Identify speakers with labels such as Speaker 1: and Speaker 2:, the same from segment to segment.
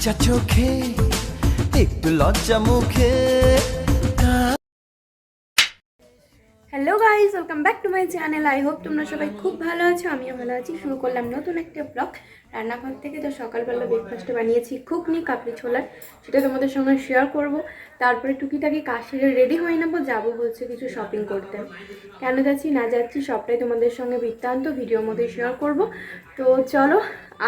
Speaker 1: লজ্জা চোখে একটু লজ্জা মুখে।
Speaker 2: Hello guys welcome back to my channel I hope তোমরা সবাই খুব ভালো আছো, আমিও ভালো আছি। শুরু করলাম নতুন একটা ব্লগ রান্নাঘর থেকে তো সকালবেলা ব্রেকফাস্টে বানিয়েছি ঘুগনি কাপড়ি ছোলার, সেটা তোমাদের সঙ্গে শেয়ার করব। তারপরে টুকিটাকি কাজ সেরে রেডি হয়ে নেব, যাব হচ্ছে কিছু শপিং করতে। কেন যাচ্ছি, না যাচ্ছি, সবটাই তোমাদের সঙ্গে বৃত্তান্ত ভিডিওর মধ্যে শেয়ার করব। তো চলো,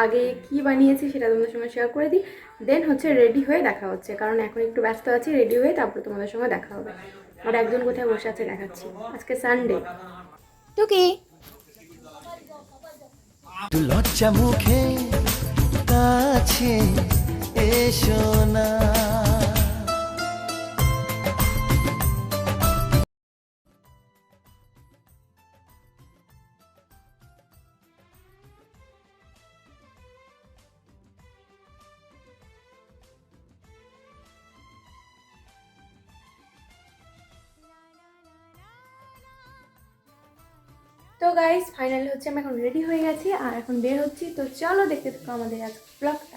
Speaker 2: আগে কি বানিয়েছি সেটা তোমাদের সঙ্গে শেয়ার করে দিই। দেন হচ্ছে রেডি হয়ে দেখা হচ্ছে, কারণ এখন একটু ব্যস্ত আছি রেডি হয়ে তারপরে তোমাদের সঙ্গে দেখা হবে। আর একজন কোথায় বসে আছে দেখাচ্ছি। আজকে সানডে টুকি
Speaker 1: লজ্জা মুখে কাছে এসো না।
Speaker 2: তো গাইস ফাইনালি হচ্ছে আমি এখন রেডি হয়ে গেছি, আর এখন বের হচ্ছি। তো চলো দেখতে থাকো আমাদের আজ ব্লগটা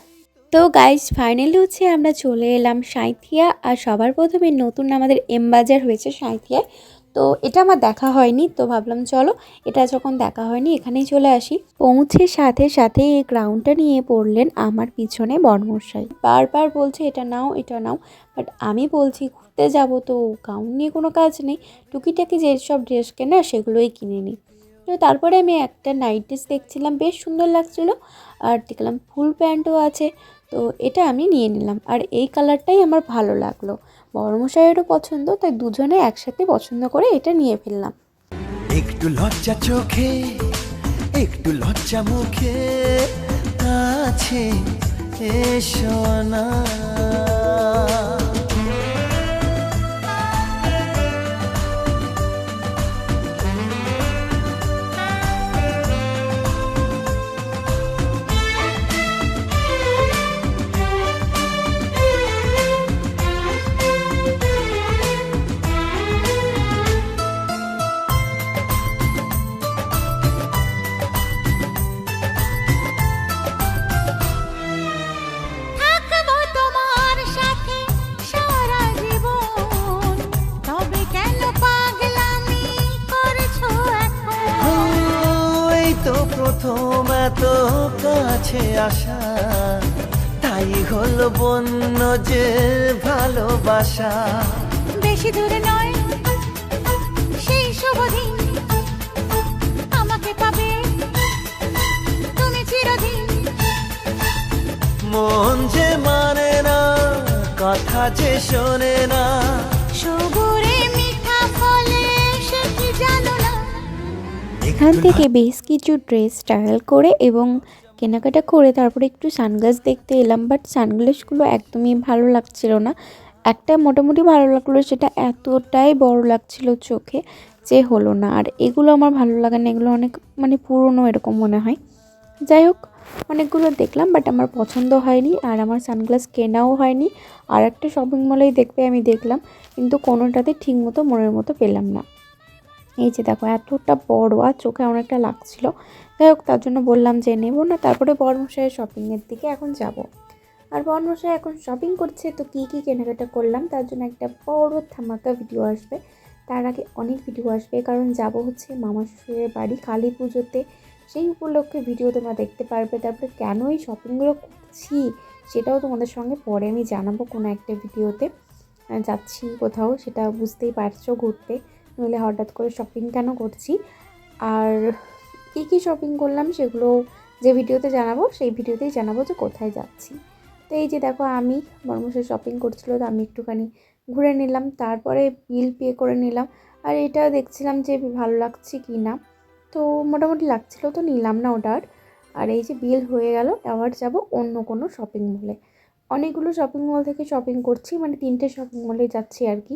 Speaker 3: তো গাইজ ফাইনালি হচ্ছে আমরা চলে এলাম সাঁইথিয়া, আর সবার প্রথমে নতুন আমাদের এম বাজার হয়েছে সাঁইথিয়ায়। তো এটা আমার দেখা হয়নি, তো ভাবলাম চলো, এটা যখন দেখা হয়নি এখানেই চলে আসি। পৌঁছে সাথে সাথে এই গ্রাউন্ডটা নিয়ে পড়লেন আমার পিছনে বর্মশাই। বারবার বলছে, এটা নাও এটা নাও। বাট আমি বলছি, ঘুরতে যাব তো গাউন নিয়ে কোনো কাজ নেই। টুকিটাকি যেসব ড্রেস কেনা সেগুলোই কিনে নিই তো তারপরে আমি একটা নাইট ড্রেস দেখছিলাম, বেশ সুন্দর লাগছিল। আর দেখলাম ফুল প্যান্টও আছে, তো এটা আমি নিয়ে নিলাম। আর এই কালারটাই আমার ভালো লাগল। বড়মশাইয়েরও পছন্দ, তাই দুজনে একসাথে পছন্দ করে এটা নিয়ে ফেললাম।
Speaker 1: একটু লজ্জা চোখে, একটু লজ্জা মুখে, কাছে এসো না। কাছে আসা তাই হলো বন্য যে ভালোবাসা।
Speaker 2: বেশি দূরে নয় সেই শুভ দিন আমাকে পাবে। তুমি চিরদিন
Speaker 1: মন যে মানে না কথা যে শোনে না।
Speaker 2: সবুরে মিঠা ফলে সে কি জানো না?
Speaker 3: এখান থেকে বেশ কিছু ড্রেস স্টাইল করে এবং কেনাকাটা করে তারপরে একটু সানগ্লাস দেখতে এলাম বাট সানগ্লাসগুলো একদমই ভালো লাগছিল না। একটা মোটামুটি ভালো লাগল, সেটা এতটাই বড় লাগছিল চোখে যে হলো না। আর এগুলো আমার ভালো লাগে না, এগুলো অনেক মানে পুরনো এরকম মনে হয়। যাই হোক, অনেকগুলো দেখলাম বাট আমার পছন্দ হয়নি আর আমার সানগ্লাস কেনাও হয়নি। আর একটা শপিং মলেই দেখবে আমি দেখলাম, কিন্তু কোনোটাতে ঠিক মতো মনের মতো পেলাম না। এই যে দেখো, এতটা বড় আর চোখে অনেকটা লাগছিল। যাই হোক, তার জন্য বললাম যে নেব না, তারপরে বর্মশাইয়ের শপিংয়ের দিকে এখন যাব। আর বর্মশাই এখন শপিং করছে, তো কী কী কেনাকাটা করলাম, তার জন্য একটা বড় ধামাকা ভিডিও আসবে। তার আগে অনেক ভিডিও আসবে, কারণ যাব হচ্ছে মামা শ্বশুরের বাড়ি কালী পুজোতে। সেই উপলক্ষে ভিডিও তোমরা দেখতে পারবে, তারপরে কেন এই শপিংগুলো করছি সেটাও তোমাদের সঙ্গে পরে আমি জানাব কোনো একটা ভিডিওতে যাচ্ছি কোথাও, সেটা বুঝতেই পারছ ঘুরতে। নইলে হঠাৎ করে শপিং কেন করছি? আর কী কী শপিং করলাম সেগুলো যে ভিডিওতে জানাব, সেই ভিডিওতেই জানাব যে কোথায় যাচ্ছি। তো এই যে দেখো, আমি বর্মশাই শপিং করছিল, তো আমি একটুখানি ঘুরে নিলাম, তারপরে বিল পে করে নিলাম। আর এটা দেখছিলাম যে ভালো লাগছে কি না তো মোটামুটি লাগছিল তো নিলাম না ওটা আর আর এই যে বিল হয়ে গেল, আবার যাব অন্য কোনো শপিং মলে অনেকগুলো শপিং মল থেকে শপিং করছি মানে তিনটে শপিং মলে যাচ্ছি আর কি।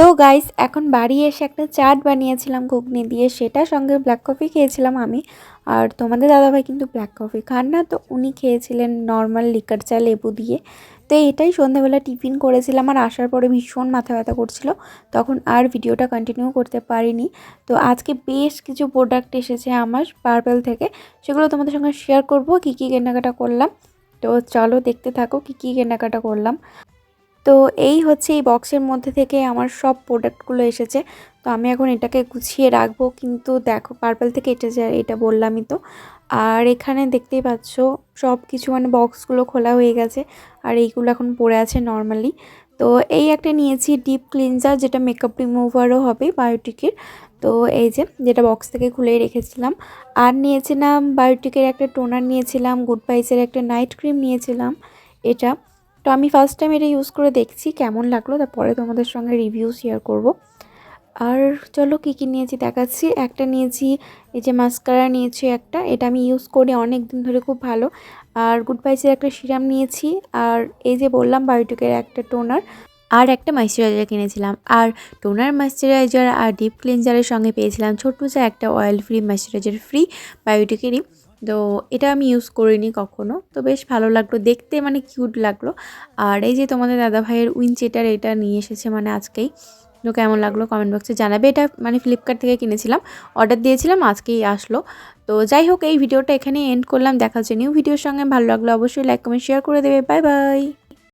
Speaker 3: তো গাইস এখন বাড়ি এসে একটা চাট বানিয়েছিলাম ঘুগনি দিয়ে সেটা সঙ্গে ব্ল্যাক কফি খেয়েছিলাম আমি। আর তোমাদের দাদাভাই কিন্তু ব্ল্যাক কফি খান না, তো উনি খেয়েছিলেন নর্মাল লিকার চা লেবু দিয়ে। তো এটাই সন্ধ্যাবেলা টিফিন করেছিলাম আর আসার পরে ভীষণ মাথা ব্যথা করছিল। তখন আর ভিডিওটা কন্টিনিউ করতে পারিনি। তো আজকে বেশ কিছু প্রোডাক্ট এসেছে আমার পার্পেল থেকে, সেগুলো তোমাদের সঙ্গে শেয়ার করব, কী কী কেনাকাটা করলাম। তো চলো দেখতে থাকো কী কী কেনাকাটা করলাম। তো এই হচ্ছে এই বক্সের মধ্যে থেকে আমার সব প্রোডাক্টগুলো এসেছে। তো আমি এখন এটাকে গুছিয়ে রাখব, কিন্তু দেখো পার্পল থেকে এসেছে এটা বললামই তো। আর এখানে দেখতেই পাচ্ছ সব কিছু মানে বক্সগুলো খোলা হয়ে গেছে, আর এইগুলো এখন পড়ে আছে নর্মালি তো এই একটা নিয়েছি ডিপ ক্লিনজার যেটা মেকআপ রিমুভারও হবে বায়োটিকের তো এই যে, যেটা বক্স থেকে খুলেই রেখেছিলাম। আর নিয়েছিলাম বায়োটিকের একটা টোনার নিয়েছিলাম গুড বাইসের একটা নাইট ক্রিম নিয়েছিলাম। এটা তো আমি ফার্স্ট টাইম এটা ইউজ করে দেখছি, কেমন লাগল, তারপরে তোমাদের সঙ্গে রিভিউ শেয়ার করব। আর চলো কী কী নিয়েছি দেখাচ্ছি। একটা নিয়েছি, এই যে মাস্কারা নিয়েছি একটা, এটা আমি ইউজ করি অনেক দিন ধরে, খুব ভালো। আর গুড বাইসের একটা সিরাম নিয়েছি, আর এই যে বললাম বায়োটিকের একটা টোনার আর একটা ময়শ্চারাইজার কিনেছিলাম। আর টোনার ময়শ্চারাইজার আর ডিপ ক্লিনজারের সঙ্গে পেয়েছিলাম ছোট্ট যা একটা অয়েল ফ্রি ময়শ্চারাইজার ফ্রি বায়োটিকেরই তো এটা আমি ইউজ করিনি কখনো। তো বেশ ভালো লাগল, দেখতে মানে কিউট লাগল। আর এই যে তোমাদের দাদা ভাইয়ের উইনচেটার এটা নিয়ে এসেছে মানে আজকেই। তো কেমন লাগল কমেন্ট বক্সে জানাবে। এটা মানে ফ্লিপকার্ট থেকে কিনেছিলাম অর্ডার দিয়েছিলাম, আজকেই আসলো। তো যাই হোক, এই ভিডিওটা এখানে এন্ড করলাম। দেখা হচ্ছে নিউ ভিডিওর সঙ্গে। ভালো লাগল অবশ্যই লাইক কমেন্ট শেয়ার করে দেবে। Bye bye